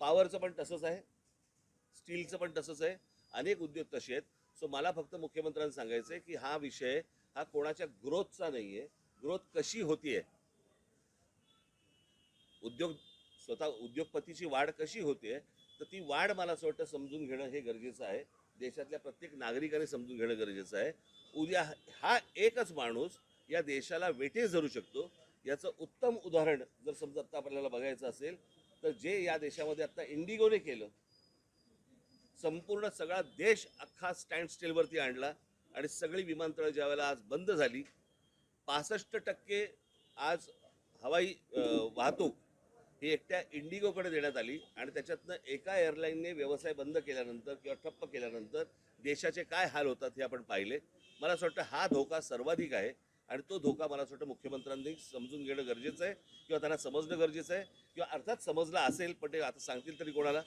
पॉवरचं पण तसंच आहे. स्टीलचं पण तसंच आहे. अनेक उद्योग तसे आहेत. सो मला फक्त मुख्यमंत्र्यांना सांगायचं आहे की हा विषय हा कोणाच्या ग्रोथचा नाही आहे ग्रोथ कशी होतीये? उद्योग स्वतः उद्योगपतीची वाढ कशी होते तर ती वाढ मला असं वाटतं समजून घेणं हे गरजेचं आहे. देशातल्या प्रत्येक नागरिकाने समजून घेणं गरजेचं आहे. उद्या हा एकच माणूस या देशाला वेटेज धरू शकतो. याचं उत्तम उदाहरण जर समजा आत्ता आपल्याला बघायचं असेल तर जे या देशामध्ये आत्ता इंडिगोने केलं संपूर्ण सगळा देश अख्खा स्टँड स्टीलवरती आणला आणि सगळी विमानतळं ज्यावेळेला आज बंद झाली पासष्ट टक्के आज हवाई वाहतूक ही एकट्या इंडिगोकडे देण्यात आली आणि त्याच्यातनं एका एअरलाईनने व्यवसाय बंद केल्यानंतर किंवा ठप्प केल्यानंतर देशाचे काय हाल होतात हे आपण पाहिले. मला असं वाटतं हा धोका सर्वाधिक आहे. आणि तो धोका मला असं वाटतं मुख्यमंत्र्यांनी समजून घेणं गरजेचं आहे किंवा त्यांना समजणं गरजेचं आहे किंवा अर्थात समजला असेल पण ते आता सांगतील तरी कोणाला?